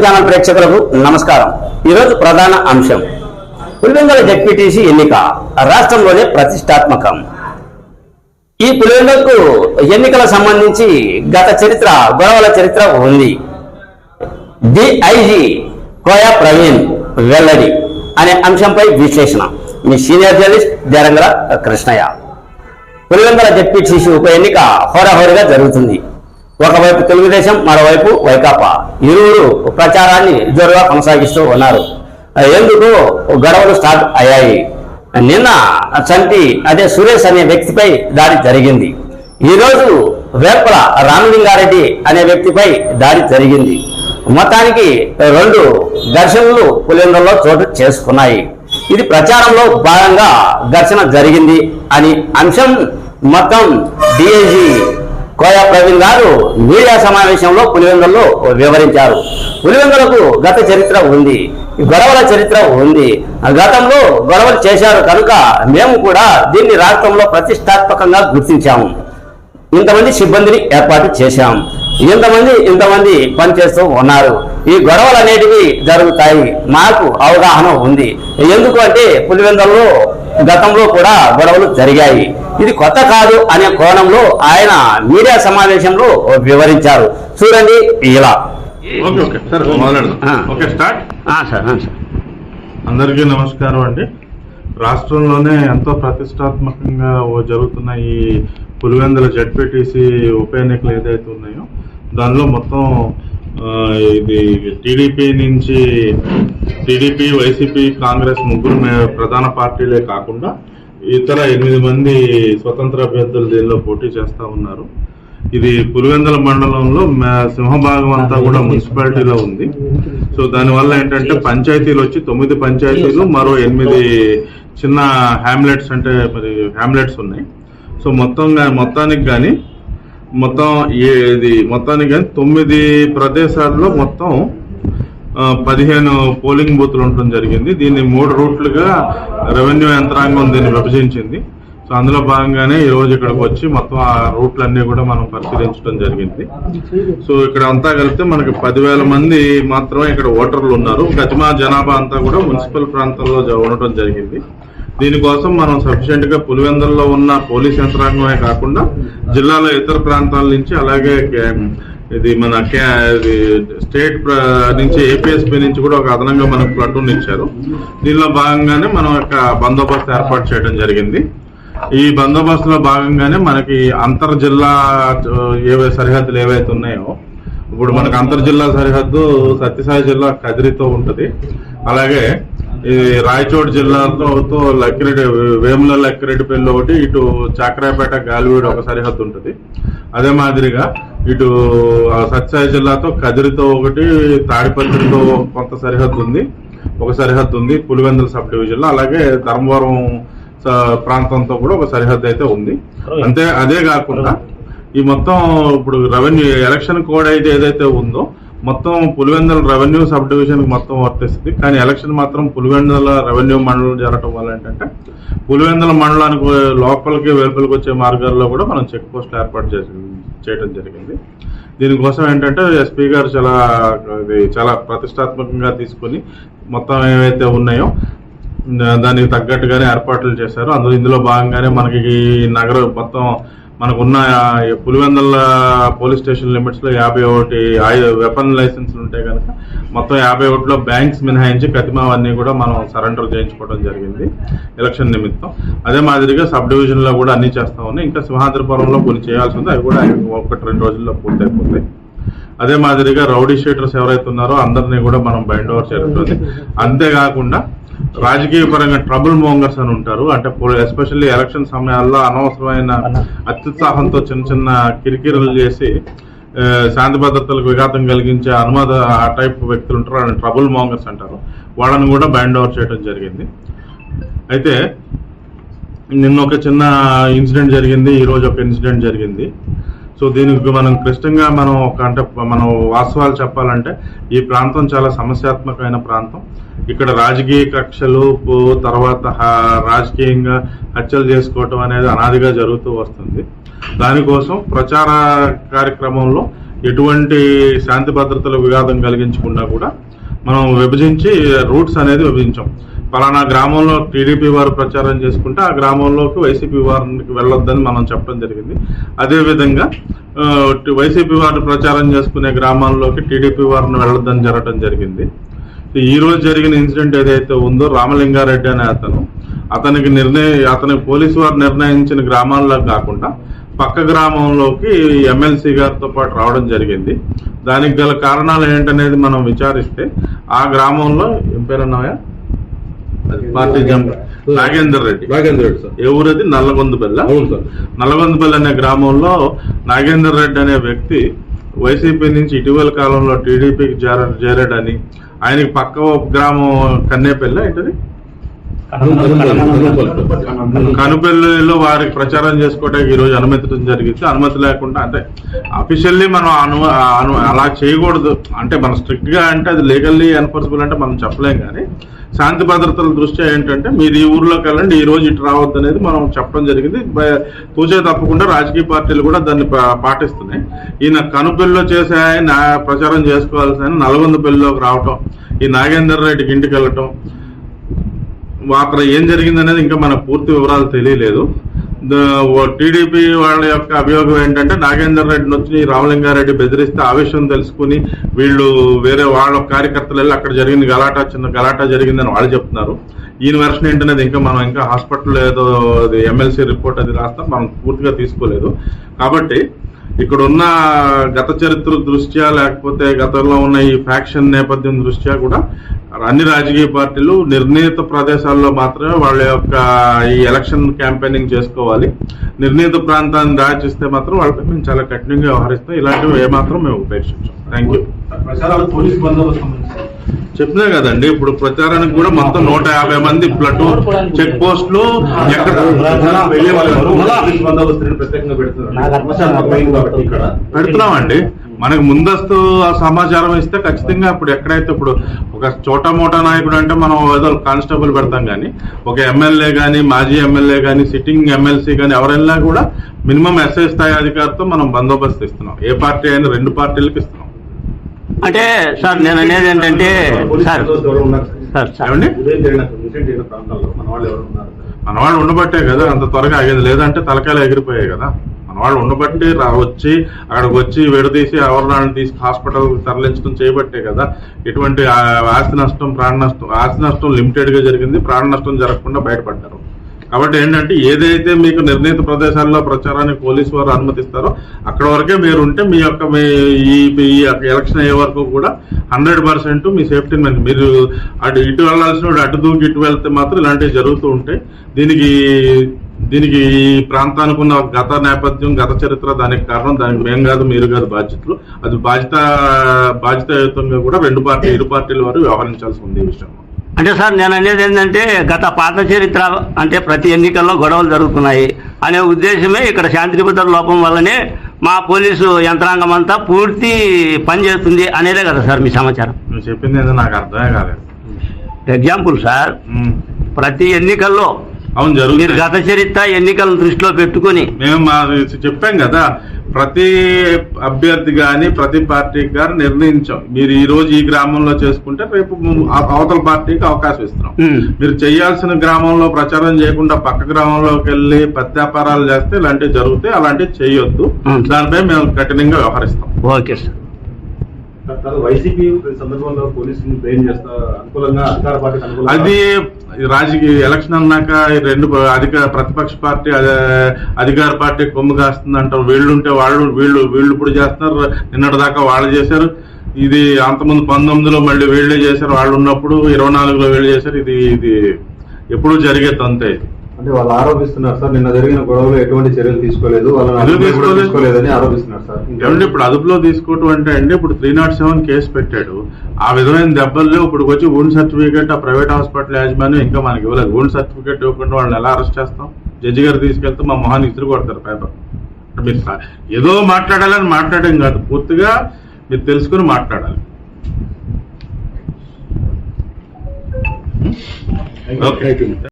Channel ప్రేక్షకులకు నమస్కారం. ఈరోజు ప్రధాన అంశం. పులివెందుల జడ్పీటీసీ ఎన్నిక రాష్ట్రంలోనే ప్రతిష్టాత్మకం. ఈ పులివెందులకు ఎన్నికల సంబంధించి గత చరిత్ర గొడవల చరిత్ర ఉంది. డిఐజీ కోయా ప్రవీణ్ వెల్లడి అనే అంశంపై విశ్లేషణ. మీ senior journalist Derangala Krishnaiah. Pulivendula ZPTC ఉప ఎన్నిక హోరాహోరీగా జరుగుతుంది. ఒకవైపు తెలుగుదేశం మరోవైపు వైకాపా. ఇరువురు ప్రచారాన్ని జోరుగా కొనసాగిస్తూ ఉన్నారు. ఎందుకు గొడవలు స్టార్ట్ అయ్యాయి? నిన్న చంటి అదే సురేష్ అనే వ్యక్తిపై దాడి జరిగింది. ఈరోజు వేపల రామలింగారెడ్డి అనే వ్యక్తిపై దాడి జరిగింది. మొత్తానికి రెండు ఘర్షణలు పులివెందులలో చోటు చేసుకున్నాయి. ఇది ప్రచారంలో భాగంగా ఘర్షణ జరిగింది అని అంశం మొత్తం డిఐజీ కోయా ప్రవీణ్ గారు మీడియా సమావేశంలో పులివెందుల్లో వివరించారు. పులివెందులకు గత చరిత్ర ఉంది గొడవల చరిత్ర ఉంది. గతంలో గొడవలు చేశారు కనుక మేము కూడా దీన్ని రాష్ట్రంలో ప్రతిష్టాత్మకంగా గుర్తించాము. ఇంతమంది సిబ్బందిని ఏర్పాటు చేశాం. ఇంతమంది ఇంతమంది పనిచేస్తూ ఉన్నారు. ఈ గొడవలు అనేటివి జరుగుతాయి. మాకు అవగాహన ఉంది. ఎందుకు అంటే పులివెందుల్లో గతంలో కూడా గొడవలు జరిగాయి. ఇది కొత్త కాదు అనే కోణంలో ఆయన మీడియా సమావేశంలో వివరించారు. చూడండి ఇలా. అందరికీ నమస్కారం అండి. రాష్ట్రంలోనే ఎంతో ప్రతిష్టాత్మకంగా జరుగుతున్న ఈ పులివెందుల జడ్పీటీసీ ఉప ఎన్నికలు ఏదైతే ఉన్నాయో దానిలో మొత్తం ఇది టీడీపీ నుంచి టీడీపీ వైసీపీ కాంగ్రెస్ ముగ్గురు ప్రధాన పార్టీలే కాకుండా ఇతర ఎనిమిది మంది స్వతంత్ర అభ్యర్థులు దీనిలో పోటీ చేస్తా ఉన్నారు. ఇది పులివెందుల మండలంలో సింహభాగం అంతా కూడా మున్సిపాలిటీలో ఉంది. సో దానివల్ల ఏంటంటే పంచాయతీలు వచ్చి తొమ్మిది పంచాయతీలు మరో ఎనిమిది చిన్న హ్యామ్లెట్స్ అంటే మరి హ్యామ్లెట్స్ ఉన్నాయి. సో మొత్తంగా మొత్తానికి కానీ మొత్తం ఏ- ఇది మొత్తానికి కానీ తొమ్మిది ప్రదేశాల్లో మొత్తం పదిహేను పోలింగ్ బూత్లు ఉండటం జరిగింది. దీన్ని మూడు రూట్లుగా రెవెన్యూ యంత్రాంగం దీన్ని విభజించింది. సో అందులో భాగంగానే ఈ రోజు ఇక్కడికి వచ్చి మొత్తం ఆ రూట్లన్నీ కూడా మనం పరిశీలించడం జరిగింది. సో ఇక్కడ అంతా కలిపితే మనకి పదివేల మంది మాత్రమే ఇక్కడ ఓటర్లు ఉన్నారు. గతిమా జనాభా అంతా కూడా మున్సిపల్ ప్రాంతాల్లో ఉండటం జరిగింది. దీనికోసం మనం సఫిషియెంట్గా పులివెందుల్లో ఉన్న పోలీస్ యంత్రాంగమే కాకుండా జిల్లాలో ఇతర ప్రాంతాల నుంచి అలాగే ఇది మన ఇది స్టేట్ నుంచి ఏపీఎస్పీ నుంచి కూడా ఒక అదనంగా మనకు ప్లటూన్ ఇచ్చారు. దీనిలో భాగంగానే మనం యొక్క బందోబస్తు ఏర్పాటు చేయడం జరిగింది. ఈ బందోబస్తులో భాగంగానే మనకి అంతర్ జిల్లా ఏవే సరిహద్దులు ఏవైతే ఉన్నాయో ఇప్పుడు మనకు అంతర్ జిల్లా సరిహద్దు సత్యసాయి జిల్లా కదిరితో ఉంటుంది. అలాగే ఈ రాయచోటి జిల్లాతో లక్కిరెడ్డి వేముల లక్కిరెడ్డిపల్లి ఒకటి ఇటు చాకరాపేట గాలివీడు ఒక సరిహద్దు ఉంటుంది. అదే మాదిరిగా ఇటు సత్యాయ జిల్లాతో కదిరితో ఒకటి తాడిపత్రితో కొంత సరిహద్దు ఉంది. ఒక సరిహద్దు ఉంది పులివెందుల సబ్ డివిజన్లో. అలాగే ధర్మవరం ప్రాంతంతో కూడా ఒక సరిహద్దు అయితే ఉంది. అంతే అదే కాకుండా ఈ మొత్తం ఇప్పుడు రెవెన్యూ ఎలక్షన్ కోడ్ అయితే ఏదైతే ఉందో మొత్తం పులివెందుల రెవెన్యూ సబ్ డివిజన్ మొత్తం వర్తిస్తుంది. కానీ ఎలక్షన్ మాత్రం పులివెందుల రెవెన్యూ మండలం జరగటం వల్ల ఏంటంటే పులివెందుల మండలానికి లోపలికి వెలుపలికి వచ్చే మార్గాల్లో కూడా మనం చెక్ పోస్టులు ఏర్పాటు చేసి చేయడం జరిగింది. దీనికోసం ఏంటంటే ఎస్పీ గారు చాలా ఇది చాలా ప్రతిష్టాత్మకంగా తీసుకొని మొత్తం ఏవైతే ఉన్నాయో దానికి తగ్గట్టుగానే ఏర్పాట్లు చేశారు. అందులో ఇందులో భాగంగానే మనకి ఈ నగరం మొత్తం మనకున్న పులివెందల పోలీస్ స్టేషన్ లిమిట్స్లో యాభై ఒకటి వెపన్ లైసెన్స్లు ఉంటాయి కనుక మొత్తం యాభై ఒకటిలో బ్యాంక్స్ మినహాయించి కతిమా కూడా మనం సరెండర్ చేయించుకోవడం జరిగింది ఎలక్షన్ నిమిత్తం. అదే మాదిరిగా సబ్ డివిజన్లో కూడా అన్ని చేస్తా ఉన్నాయి ఇంకా సింహాద్రిపురంలో కొన్ని చేయాల్సి ఉంది. అవి కూడా ఒకటి రెండు రోజుల్లో పూర్తయిపోతాయి. అదే మాదిరిగా రౌడీ షీటర్స్ ఎవరైతే ఉన్నారో అందరినీ కూడా మనం బైండ్ ఓవర్ చేస్తుంది అంతేకాకుండా రాజకీయ పరంగా ట్రబుల్ మోంగర్స్ అని ఉంటారు. అంటే ఎస్పెషల్లీ ఎలక్షన్ సమయాల్లో అనవసరమైన అత్యుత్సాహంతో చిన్న చిన్న కిరికిరులు చేసి శాంతి భద్రతలకు విఘాతం కలిగించే అనుమత ఆ టైప్ వ్యక్తులు ఉంటారు. వాళ్ళని ట్రబుల్ మోంగర్స్ అంటారు. వాళ్ళని కూడా బైండ్ ఓవర్ చేయడం జరిగింది. అయితే నిన్న ఒక చిన్న ఇన్సిడెంట్ జరిగింది. ఈ రోజు ఒక ఇన్సిడెంట్ జరిగింది. సో దీనికి మనం క్లిష్టంగా మనం ఒక అంటే మనం వాస్తవాలు చెప్పాలంటే ఈ ప్రాంతం చాలా సమస్యాత్మకమైన ప్రాంతం. ఇక్కడ రాజకీయ కక్షలు తర్వాత రాజకీయంగా హత్యలు చేసుకోవటం అనేది అనాదిగా జరుగుతూ వస్తుంది. దానికోసం ప్రచార కార్యక్రమంలో ఎటువంటి శాంతి భద్రతల విఘాతం కలిగించకుండా కూడా మనం విభజించి రూట్స్ అనేది విభజించాం. పలానా గ్రామంలో టీడీపీ వారు ప్రచారం చేసుకుంటే ఆ గ్రామంలోకి వైసీపీ వారికి వెళ్ళొద్దని మనం చెప్పడం జరిగింది. అదేవిధంగా వైసీపీ వారు ప్రచారం చేసుకునే గ్రామాల్లోకి టీడీపీ వారిని వెళ్ళొద్దని జరగడం జరిగింది. ఈ రోజు జరిగిన ఇన్సిడెంట్ ఏదైతే ఉందో రామలింగారెడ్డి అనే అతను అతనికి నిర్ణయ అతని పోలీసు వారు నిర్ణయించిన గ్రామాల్లో కాకుండా పక్క గ్రామంలోకి ఎమ్మెల్సీ గారితో పాటు రావడం జరిగింది. దానికి గల కారణాలు ఏంటనేది మనం విచారిస్తే ఆ గ్రామంలో ఏం పేరన్నాయా పార్టీ నాగేందర్ రెడ్డి. నాగేంద్ర రెడ్డి సార్. ఏ ఊరది నల్లగొందుబెల్ల. అవును సార్. నల్లగొందపల్లి అనే గ్రామంలో నాగేందర్ రెడ్డి అనే వ్యక్తి వైసీపీ నుంచి ఇటీవల కాలంలో టీడీపీకి చేర చేరాడని ఆయనకి పక్క గ్రామం కన్నేపల్లి ఏంటది? కనుపెల్లిలో వారికి ప్రచారం చేసుకోవడానికి ఈ రోజు అనుమతించడం జరిగింది. అనుమతి లేకుండా అంటే అఫీషియల్లీ మనం అను అను అలా చేయకూడదు. అంటే మనం స్ట్రిక్ట్గా అంటే అది లీగల్లీ ఎన్ఫోర్సబుల్ అంటే మనం చెప్పలేం కానీ శాంతి భద్రతల దృష్ట్యా ఏంటంటే మీరు ఈ ఊర్లోకి వెళ్ళండి ఈ రోజు ఇటు రావద్దు అనేది మనం చెప్పడం జరిగింది. తూచే తప్పకుండా రాజకీయ పార్టీలు కూడా దాన్ని పా- పాటిస్తున్నాయి. ఈయన కనుపెల్లిలో చేసే ఆయన ప్రచారం చేసుకోవాల్సిన నల్గొంద పెళ్ళిలోకి రావటం ఈ నాగేందర్ రెడ్డికి ఇంటికి వెళ్ళటం అక్కడ ఏం జరిగిందనేది ఇంకా మనకు పూర్తి వివరాలు తెలియలేదు. టీడీపీ వాళ్ళ యొక్క అభియోగం ఏంటంటే నాగేందర్ రెడ్డిని వచ్చి రామలింగారెడ్డి బెదిరిస్తే ఆ విషయం తెలుసుకుని వీళ్ళు వేరే వాళ్ళ కార్యకర్తలు వెళ్ళి అక్కడ జరిగింది గలాటా చిన్న గలాటా జరిగిందని వాళ్ళు చెప్తున్నారు. ఈయన వెర్షన్ ఏంటనేది ఇంకా మనం ఇంకా హాస్పిటల్ ఏదో ఎమ్మెల్సీ రిపోర్ట్ అది రాస్తాం మనం పూర్తిగా తీసుకోలేదు. కాబట్టి ఇక్కడ ఉన్న గత చరిత్ర దృష్ట్యా లేకపోతే గతంలో ఉన్న ఈ ఫ్యాక్షన్ నేపథ్యం దృష్ట్యా కూడా అన్ని రాజకీయ పార్టీలు నిర్ణీత ప్రదేశాల్లో మాత్రమే వాళ్ళ యొక్క ఈ ఎలక్షన్ క్యాంపెయినింగ్ చేసుకోవాలి. నిర్ణీత ప్రాంతాన్ని దాచిస్తే మాత్రం వాళ్ళపై మేము చాలా కఠినంగా వ్యవహరిస్తాం. ఇలాంటివి ఏమాత్రం మేము ఉపేక్షించాం. థ్యాంక్ యూ చెప్పినా కదండి ఇప్పుడు ప్రచారానికి కూడా మొత్తం నూట యాభై మంది ప్లటూన్ చెక్ పోస్ట్లో ఎక్కడ పెడుతున్నామండి. మనకు ముందస్తు సమాచారం ఇస్తే ఖచ్చితంగా ఇప్పుడు ఎక్కడైతే ఇప్పుడు ఒక చోటా మోటా నాయకుడు అంటే మనం ఏదో కానిస్టేబుల్ పెడతాం కానీ ఒక ఎమ్మెల్యే కానీ మాజీ ఎమ్మెల్యే కానీ సిట్టింగ్ ఎమ్మెల్సీ కానీ ఎవరైనా కూడా మినిమం ఎస్ఐ స్థాయి అధికారితో మనం బందోబస్తు ఇస్తున్నాం. ఏ పార్టీ అయినా రెండు పార్టీలకు ఇస్తున్నాం. అంటే సార్ నేను అనేది ఏంటంటే సార్ బందోబస్తు ఎవరు ఉన్నారు సార్ సార్. ఏమండి? ఉదయం జరిగిన ఇన్సిడెంట్ జరిగిన ప్రాంతాల్లో మన వాళ్ళు ఎవరు ఉన్నారు? మన వాళ్ళు ఉండబట్టే కదా అంత త్వరగా ఆగేది లేదంటే తలకాయలు ఎగిరిపోయాయి కదా. మన వాళ్ళు ఉండబట్టి రా వచ్చి అక్కడికి వచ్చి విడదీసి ఎవరినాళ్ళని తీసి హాస్పిటల్ తరలించడం చేయబట్టే కదా. ఎటువంటి ఆ, ఆస్తి నష్టం ప్రాణ నష్టం ఆస్తి నష్టం లిమిటెడ్గా జరిగింది. ప్రాణ నష్టం జరగకుండా బయటపడ్డారు. కాబట్టి ఏంటంటే ఏదైతే మీకు నిర్ణీత ప్రదేశాల్లో ప్రచారాన్ని పోలీసు వారు అనుమతిస్తారో అక్కడ వరకే మీరు ఉంటే మీ యొక్క మీ ఈ యొక్క ఎలక్షన్ అయ్యే వరకు కూడా హండ్రెడ్ పర్సెంట్ మీ సేఫ్టీ మీరు అటు ఇటు వెళ్ళాల్సిన అటు దూకి ఇటు వెళ్తే మాత్రం ఇలాంటివి జరుగుతూ ఉంటాయి దీనికి దీనికి ఈ ప్రాంతానికి ఉన్న గత నేపథ్యం గత చరిత్ర దానికి కారణం దానికి మేము కాదు మీరు కాదు బాధ్యతలు. అది బాధ్యత బాధ్యతాయుతంగా కూడా రెండు పార్టీ ఇరు పార్టీల వారు వ్యవహరించాల్సి ఉంది ఈ విషయంలో. అంటే సార్ నేను అనేది ఏంటంటే గత పాత చరిత్ర అంటే ప్రతి ఎన్నికల్లో గొడవలు జరుగుతున్నాయి అనే ఉద్దేశమే ఇక్కడ శాంతి భద్రత లోపం వల్లనే మా పోలీసు యంత్రాంగం అంతా పూర్తి పనిచేస్తుంది అనేదే కదా సార్ మీ సమాచారం చెప్పింది ఏదో నాకు అర్థమే కాలేదు ఎగ్జాంపుల్ సార్. ప్రతి ఎన్నికల్లో అవును జరుగుతుంది గత చరిత్ర ఎన్నికలను దృష్టిలో పెట్టుకొని మేము మా చెప్పాం కదా ప్రతి అభ్యర్థి గాని ప్రతి పార్టీకి గాని నిర్ణయించాం. మీరు ఈ రోజు ఈ గ్రామంలో చేసుకుంటే రేపు అవతల పార్టీకి అవకాశం ఇస్తున్నాం. మీరు చేయాల్సిన గ్రామంలో ప్రచారం చేయకుండా పక్క గ్రామంలోకి వెళ్ళి ప్రత్యాపారాలు చేస్తే ఇలాంటివి జరుగుతాయి అలాంటివి చేయొద్దు. దానిపై మేము కఠినంగా వ్యవహరిస్తాం. Okay sir. వైసీపీ సందర్భంలో పోలీసుని బ్లేమ్ చేస్తా అనుకూలంగా అధికార పార్టీకి అనుకూలంగా? అది రాజకీయ ఎలక్షన్ అన్నాక రెండు అధిక అధికార ప్రతిపక్ష పార్టీ అదే అధికార పార్టీ కొమ్ము కాస్తుంది అంటారు వీళ్ళు ఉంటే వాళ్ళు వీళ్ళు వీళ్ళు ఇప్పుడు చేస్తున్నారు. నిన్నటి దాకా వాళ్ళు చేశారు. ఇది అంతకుముందు పంతొమ్మిదిలో మళ్ళీ వీళ్ళే చేశారు. వాళ్ళు ఉన్నప్పుడు ఇరవై నాలుగులో వీళ్ళు చేశారు. ఇది ఇది ఎప్పుడూ జరిగే తంతే. ఇది. అంటే వాళ్ళు ఆరోపిస్తున్నారు సార్ నిన్న జరిగిన గొడవలో ఎటువంటి చర్యలు తీసుకోలేదు వాళ్ళని తీసుకోలేదు? తీసుకోలేదని ఆరోపిస్తున్నారు సార్. ఏమంటే ఇప్పుడు అదుపులో తీసుకోవటం అంటే అండి ఇప్పుడు త్రీ నాట్ సెవెన్ కేసు పెట్టాడు. ఆ విధమైన దెబ్బలు ఇప్పుడు వచ్చి ఓన్ సర్టిఫికేట్ ఆ ప్రైవేట్ హాస్పిటల్ యాజమాన్యం ఇంకా మనకి ఇవ్వలేదు. ఓన్ సర్టిఫికేట్ ఇవ్వకుండా వాళ్ళని ఎలా అరెస్ట్ చేస్తాం? జడ్జి గారు తీసుకెళ్తే మా మొహాన్ని ఇసురు కొడతారు పేపర్. మీరు ఏదో మాట్లాడాలని మాట్లాడడం కాదు. పూర్తిగా మీరు తెలుసుకుని మాట్లాడాలి. ఓకే